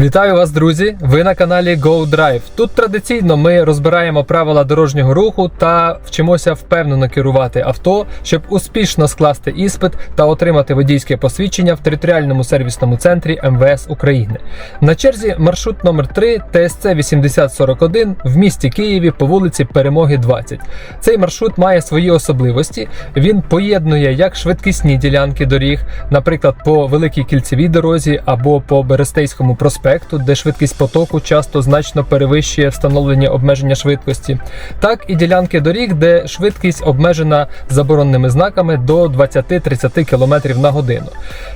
Вітаю вас, друзі! Ви на каналі Go Drive. Тут традиційно ми розбираємо правила дорожнього руху та вчимося впевнено керувати авто, щоб успішно скласти іспит та отримати водійське посвідчення в територіальному сервісному центрі МВС України. На черзі маршрут номер 3 ТСЦ 8041 в місті Києві по вулиці Перемоги 20. Цей маршрут має свої особливості. Він поєднує як швидкісні ділянки доріг, наприклад, по великій кільцевій дорозі або по Берестейському проспекту, де швидкість потоку часто значно перевищує встановлені обмеження швидкості, так і ділянки доріг, де швидкість обмежена заборонними знаками до 20-30 км на годину.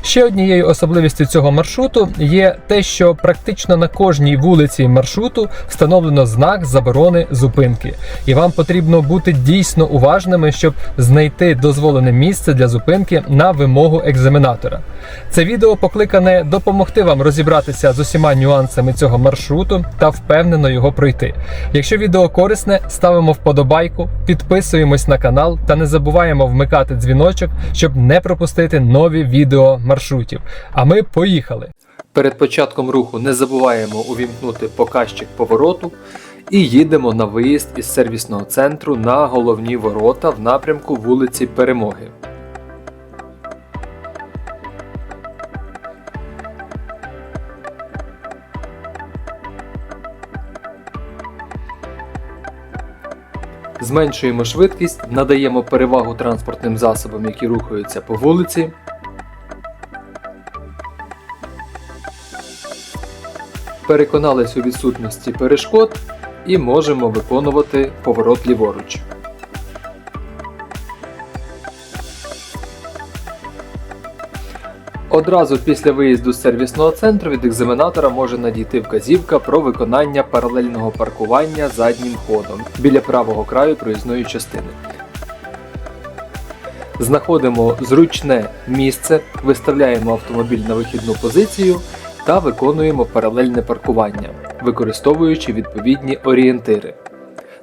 Ще однією особливістю цього маршруту є те, що практично на кожній вулиці маршруту встановлено знак заборони зупинки, і вам потрібно бути дійсно уважними, щоб знайти дозволене місце для зупинки на вимогу екзаменатора. Це відео покликане допомогти вам розібратися з усіма нюансами цього маршруту та впевнено його пройти. Якщо відео корисне, ставимо вподобайку, підписуємось на канал та не забуваємо вмикати дзвіночок, щоб не пропустити нові відео маршрутів. А ми поїхали! Перед початком руху не забуваємо увімкнути показчик повороту і їдемо на виїзд із сервісного центру на головні ворота в напрямку вулиці Перемоги. Зменшуємо швидкість, надаємо перевагу транспортним засобам, які рухаються по вулиці. Переконались у відсутності перешкод і можемо виконувати поворот ліворуч. Одразу після виїзду з сервісного центру від екзаменатора може надійти вказівка про виконання паралельного паркування заднім ходом біля правого краю проїзної частини. Знаходимо зручне місце, виставляємо автомобіль на вихідну позицію та виконуємо паралельне паркування, використовуючи відповідні орієнтири.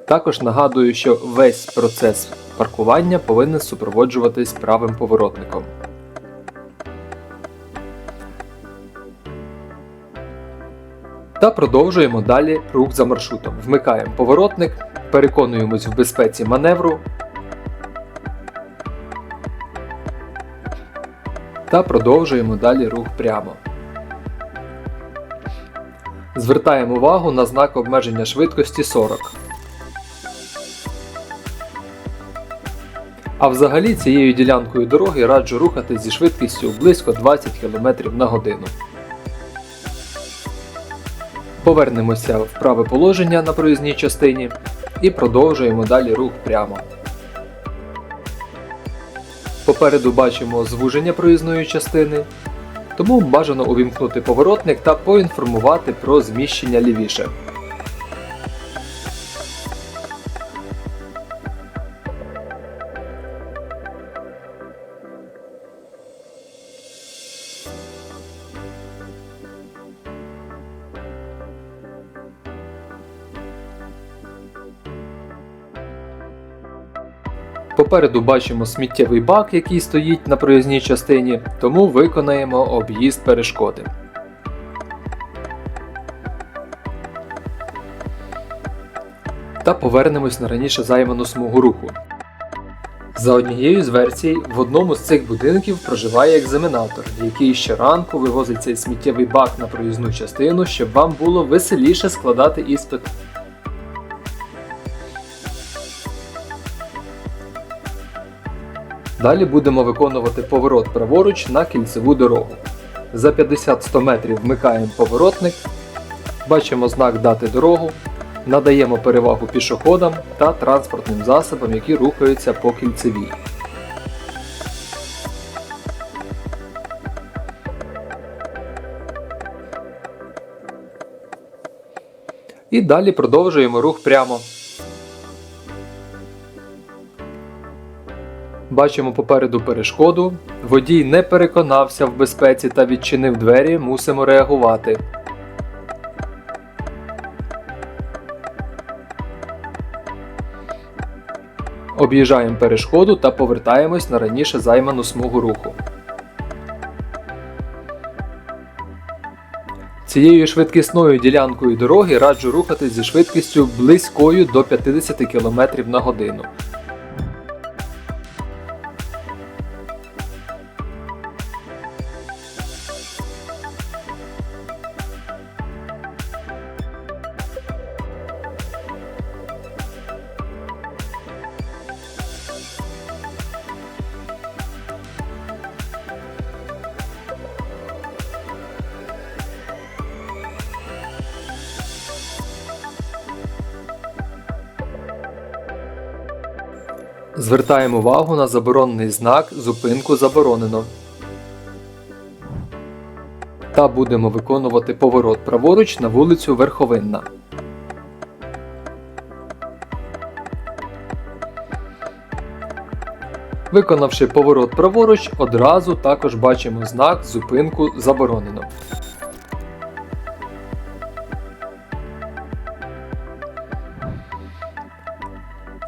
Також нагадую, що весь процес паркування повинен супроводжуватись правим поворотником. Та продовжуємо далі рух за маршрутом. Вмикаємо поворотник, переконуємось в безпеці маневру та продовжуємо далі рух прямо. Звертаємо увагу на знак обмеження швидкості 40. А взагалі цією ділянкою дороги раджу рухатись зі швидкістю близько 20 км на годину. Повернемося в праве положення на проїзній частині і продовжуємо далі рух прямо. Попереду бачимо звуження проїзної частини, тому бажано увімкнути поворотник та поінформувати про зміщення лівіше. Попереду бачимо сміттєвий бак, який стоїть на проїзній частині, тому виконаємо об'їзд перешкоди. Та повернемось на раніше займану смугу руху. За однією з версій, в одному з цих будинків проживає екзаменатор, який щоранку вивозить цей сміттєвий бак на проїзну частину, щоб вам було веселіше складати іспит. Далі будемо виконувати поворот праворуч на кільцеву дорогу. За 50-100 метрів вмикаємо поворотник, бачимо знак Дати дорогу, надаємо перевагу пішоходам та транспортним засобам, які рухаються по кільцевій. І далі продовжуємо рух прямо. Бачимо попереду перешкоду. Водій не переконався в безпеці та відчинив двері, мусимо реагувати. Об'їжджаємо перешкоду та повертаємось на раніше займану смугу руху. Цією швидкісною ділянкою дороги раджу рухатись зі швидкістю близькою до 50 км на годину. Звертаємо увагу на заборонений знак Зупинку заборонено. Та будемо виконувати поворот праворуч на вулицю Верховинна. Виконавши поворот праворуч, одразу також бачимо знак Зупинку заборонено.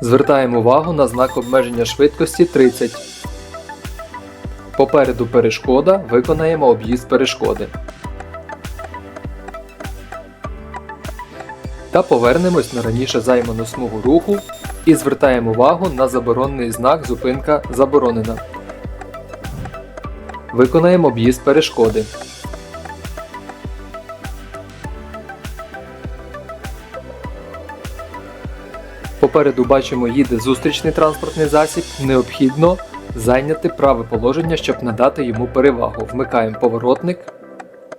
Звертаємо увагу на знак обмеження швидкості 30. Попереду перешкода виконаємо об'їзд перешкоди. Та повернемось на раніше займану смугу руху і звертаємо увагу на заборонений знак Зупинка заборонена. Виконаємо об'їзд перешкоди. Попереду бачимо їде зустрічний транспортний засіб. Необхідно зайняти праве положення, щоб надати йому перевагу. Вмикаємо поворотник,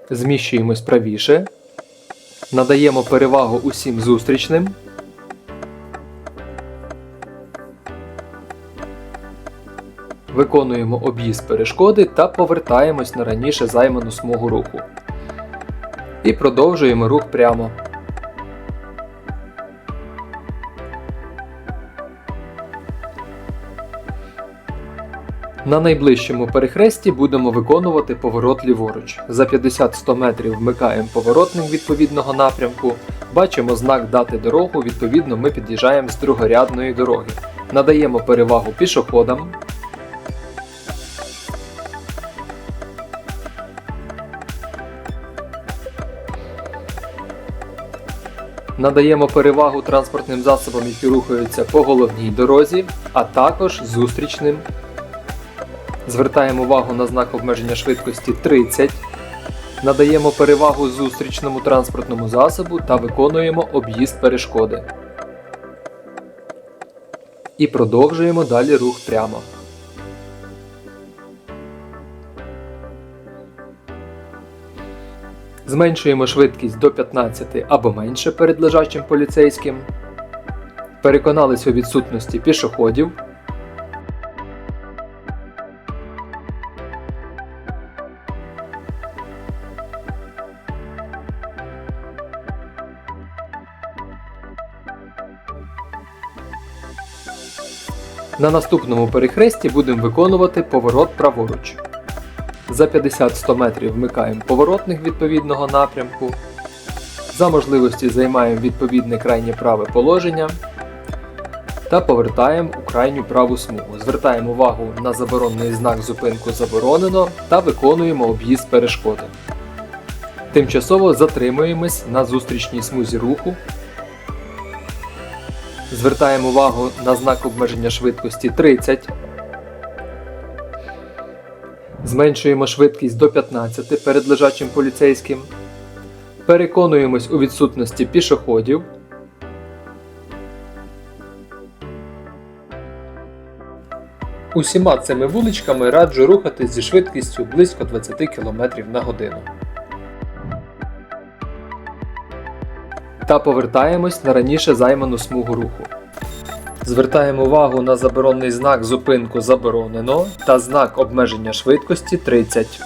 зміщуємось правіше, надаємо перевагу усім зустрічним. Виконуємо об'їзд перешкоди та повертаємось на раніше займану смугу руху. І продовжуємо рух прямо. На найближчому перехресті будемо виконувати поворот ліворуч. За 50-100 метрів вмикаємо поворотник відповідного напрямку, бачимо знак дати дорогу, відповідно ми під'їжджаємо з другорядної дороги. Надаємо перевагу пішоходам. Надаємо перевагу транспортним засобам, які рухаються по головній дорозі, а також зустрічним Звертаємо увагу на знак обмеження швидкості 30. Надаємо перевагу зустрічному транспортному засобу та виконуємо об'їзд перешкоди. І продовжуємо далі рух прямо. Зменшуємо швидкість до 15 або менше перед лежачим поліцейським. Переконались у відсутності пішоходів. На наступному перехресті будемо виконувати поворот праворуч. За 50-100 метрів вмикаємо поворотник відповідного напрямку. За можливості займаємо відповідне крайнє праве положення та повертаємо у крайню праву смугу. Звертаємо увагу на заборонений знак зупинку заборонено та виконуємо об'їзд перешкоди. Тимчасово затримуємось на зустрічній смузі руху Звертаємо увагу на знак обмеження швидкості 30. Зменшуємо швидкість до 15 перед лежачим поліцейським. Переконуємось у відсутності пішоходів. Усіма цими вуличками раджу рухатись зі швидкістю близько 20 км на годину. Та повертаємось на раніше займану смугу руху. Звертаємо увагу на заборонний знак зупинку заборонено та знак обмеження швидкості 30.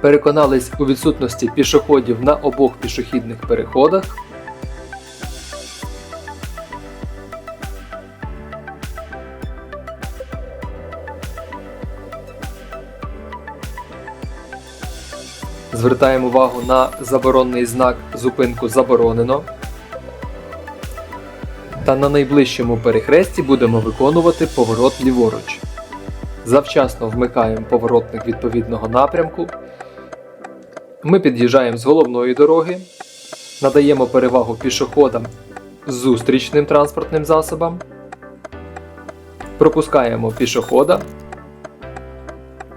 Переконались у відсутності пішоходів на обох пішохідних переходах. Звертаємо увагу на заборонний знак зупинку заборонено. Та на найближчому перехресті будемо виконувати поворот ліворуч. Завчасно вмикаємо поворотник відповідного напрямку. Ми під'їжджаємо з головної дороги, надаємо перевагу пішоходам зустрічним транспортним засобам, пропускаємо пішохода,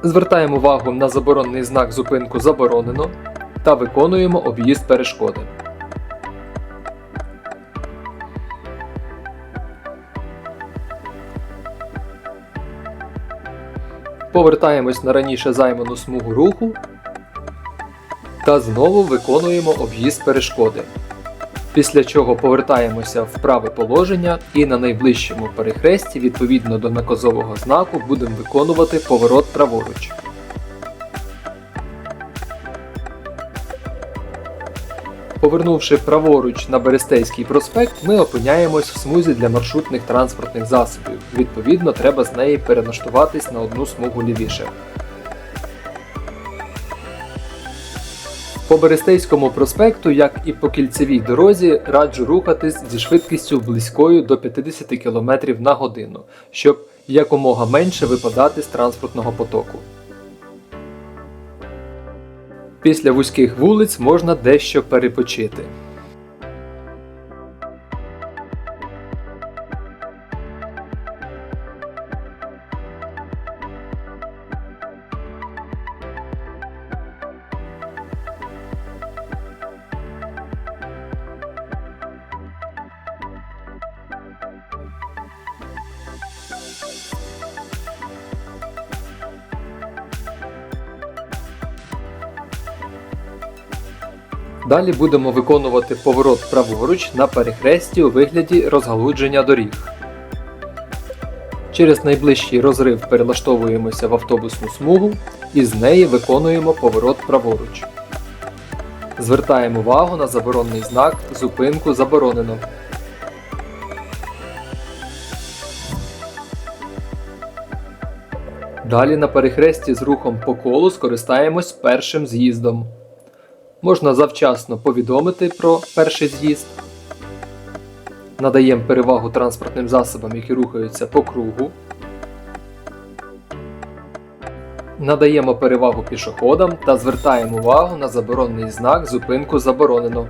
звертаємо увагу на заборонений знак зупинку заборонено та виконуємо об'їзд перешкоди. Повертаємось на раніше займану смугу руху та знову виконуємо об'їзд перешкоди. Після чого повертаємося в праве положення і на найближчому перехресті відповідно до наказового знаку будемо виконувати поворот праворуч. Повернувши праворуч на Берестейський проспект, ми опиняємось в смузі для маршрутних транспортних засобів. Відповідно, треба з неї перелаштуватись на одну смугу лівіше. По Берестейському проспекту, як і по кільцевій дорозі, раджу рухатись зі швидкістю близькою до 50 км на годину, щоб якомога менше випадати з транспортного потоку. Після вузьких вулиць можна дещо перепочити. Далі будемо виконувати поворот праворуч на перехресті у вигляді розгалудження доріг. Через найближчий розрив перелаштовуємося в автобусну смугу і з неї виконуємо поворот праворуч. Звертаємо увагу на заборонний знак Зупинку заборонено. Далі на перехресті з рухом по колу скористаємось першим з'їздом. Можна завчасно повідомити про перший з'їзд. Надаємо перевагу транспортним засобам, які рухаються по кругу. Надаємо перевагу пішоходам та звертаємо увагу на заборонений знак Зупинку заборонено.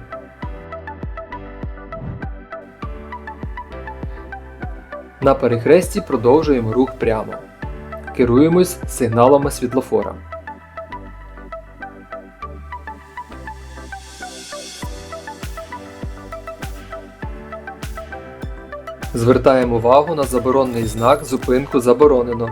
На перехресті продовжуємо рух прямо. Керуємось сигналами світлофора. Звертаємо увагу на заборонний знак Зупинку заборонено.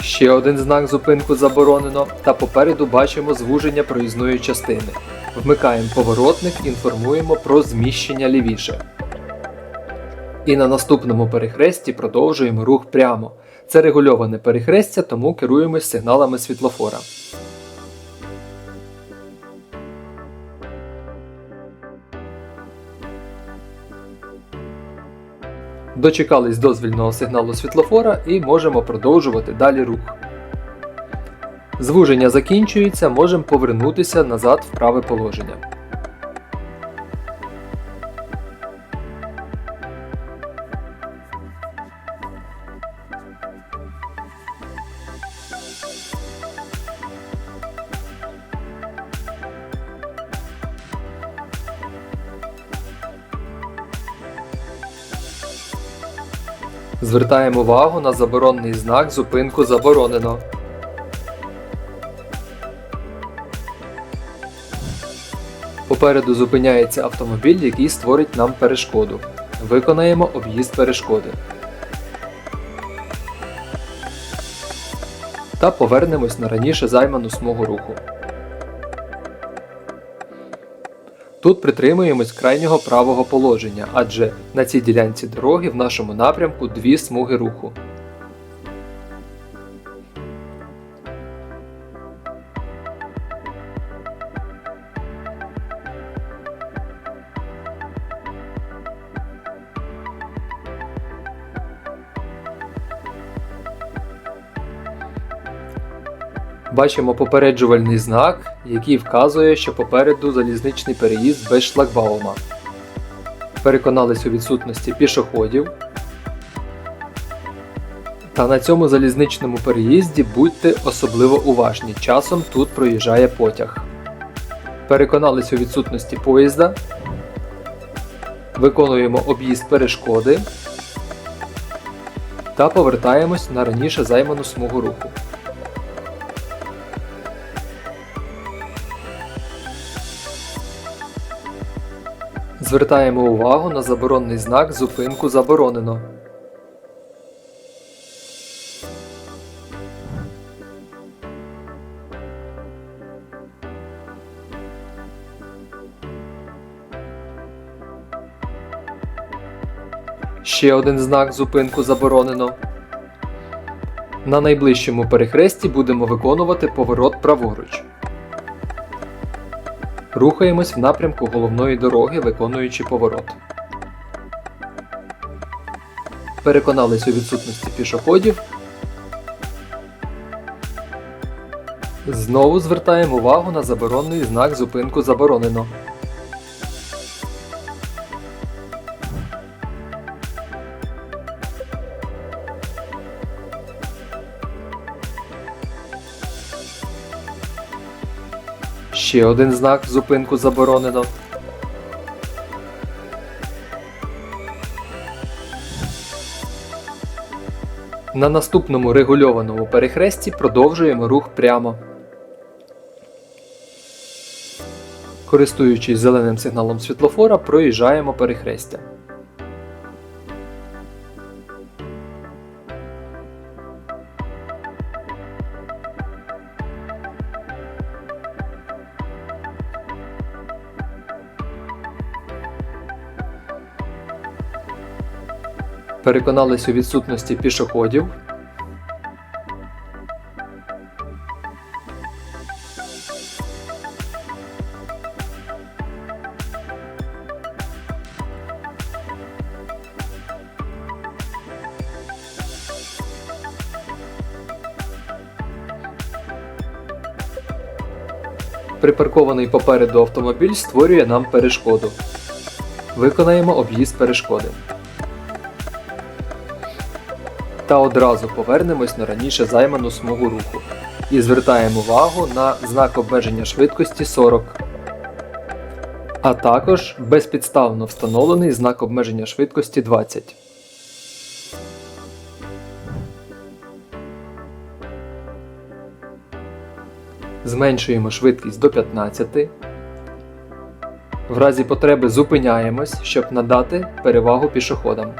Ще один знак зупинку заборонено, та попереду бачимо звуження проїзної частини. Вмикаємо поворотник, інформуємо про зміщення лівіше. І на наступному перехресті продовжуємо рух прямо. Це регульоване перехрестя, тому керуємось сигналами світлофора. Дочекались дозвільного сигналу світлофора і можемо продовжувати далі рух. Звуження закінчується, можемо повернутися назад в праве положення. Звертаємо увагу на заборонний знак Зупинку заборонено. Попереду зупиняється автомобіль, який створить нам перешкоду. Виконаємо об'їзд перешкоди. Та повернемось на раніше займану смугу руху. Тут притримуємось крайнього правого положення, адже на цій ділянці дороги в нашому напрямку дві смуги руху. Бачимо попереджувальний знак, який вказує, що попереду залізничний переїзд без шлагбаума. Переконались у відсутності пішоходів. Та на цьому залізничному переїзді будьте особливо уважні. Часом тут проїжджає потяг. Переконались у відсутності поїзда. Виконуємо об'їзд перешкоди та повертаємось на раніше займану смугу руху. Звертаємо увагу на заборонний знак Зупинку заборонено. Ще один знак Зупинку заборонено. На найближчому перехресті будемо виконувати поворот праворуч. Рухаємось в напрямку головної дороги, виконуючи поворот. Переконались у відсутності пішоходів. Знову звертаємо увагу на заборонний знак зупинку заборонено. Ще один знак зупинку заборонено. На наступному регульованому перехресті продовжуємо рух прямо. Користуючись зеленим сигналом світлофора, проїжджаємо перехрестя. Переконались у відсутності пішоходів. Припаркований попереду автомобіль створює нам перешкоду. Виконаємо об'їзд перешкоди та одразу повернемось на раніше займану смугу руху і звертаємо увагу на знак обмеження швидкості 40, а також безпідставно встановлений знак обмеження швидкості 20. Зменшуємо швидкість до 15. В разі потреби зупиняємось, щоб надати перевагу пішоходам.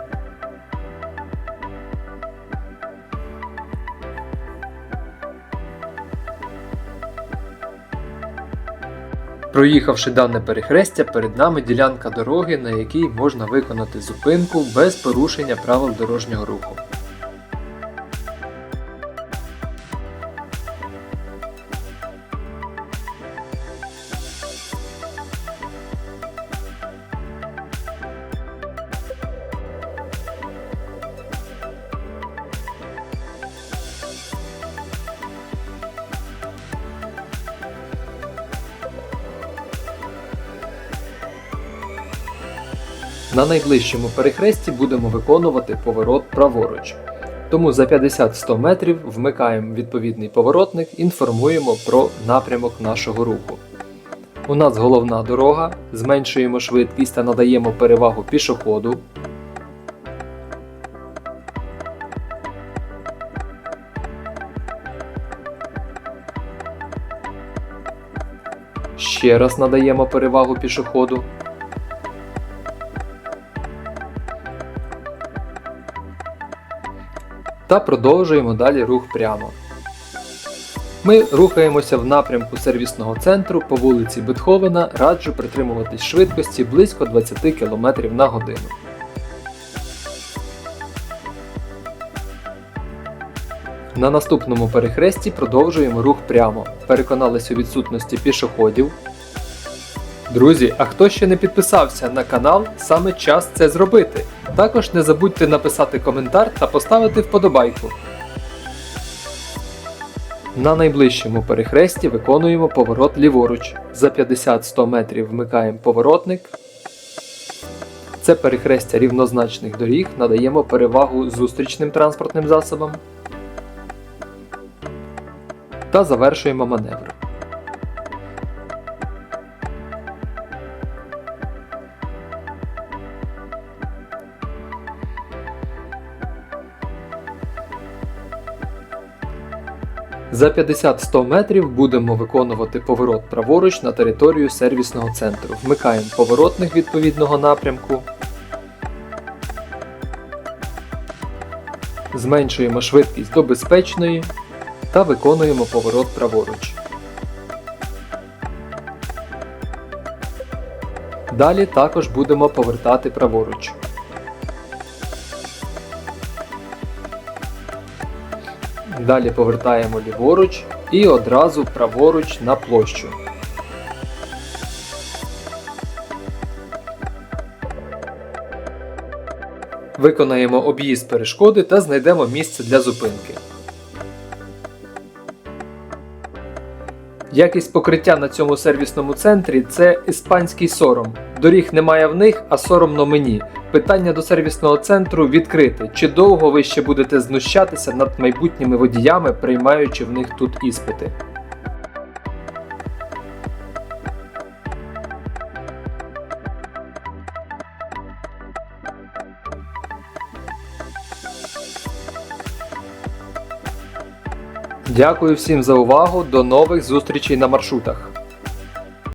Проїхавши дане перехрестя, перед нами ділянка дороги, на якій можна виконати зупинку без порушення правил дорожнього руху. На найближчому перехресті будемо виконувати поворот праворуч. Тому за 50-100 метрів вмикаємо відповідний поворотник, інформуємо про напрямок нашого руху. У нас головна дорога, зменшуємо швидкість та надаємо перевагу пішоходу. Ще раз надаємо перевагу пішоходу. Та продовжуємо далі рух прямо. Ми рухаємося в напрямку сервісного центру по вулиці Бетховена, раджу притримуватись швидкості близько 20 км на годину. На наступному перехресті продовжуємо рух прямо. Переконались у відсутності пішоходів. Друзі, а хто ще не підписався на канал, саме час це зробити. Також не забудьте написати коментар та поставити вподобайку. На найближчому перехресті виконуємо поворот ліворуч. За 50-100 метрів вмикаємо поворотник. Це перехрестя рівнозначних доріг надаємо перевагу зустрічним транспортним засобам та завершуємо маневр. За 50-100 метрів будемо виконувати поворот праворуч на територію сервісного центру. Вмикаємо поворотник відповідного напрямку. Зменшуємо швидкість до безпечної та виконуємо поворот праворуч. Далі також будемо повертати праворуч. Далі повертаємо ліворуч і одразу праворуч на площу. Виконаємо об'їзд перешкоди та знайдемо місце для зупинки. Якість покриття на цьому сервісному центрі це іспанський сором. Доріг немає в них, а соромно мені. Питання до сервісного центру відкрите. Чи довго ви ще будете знущатися над майбутніми водіями, приймаючи в них тут іспити? Дякую всім за увагу. До нових зустрічей на маршрутах.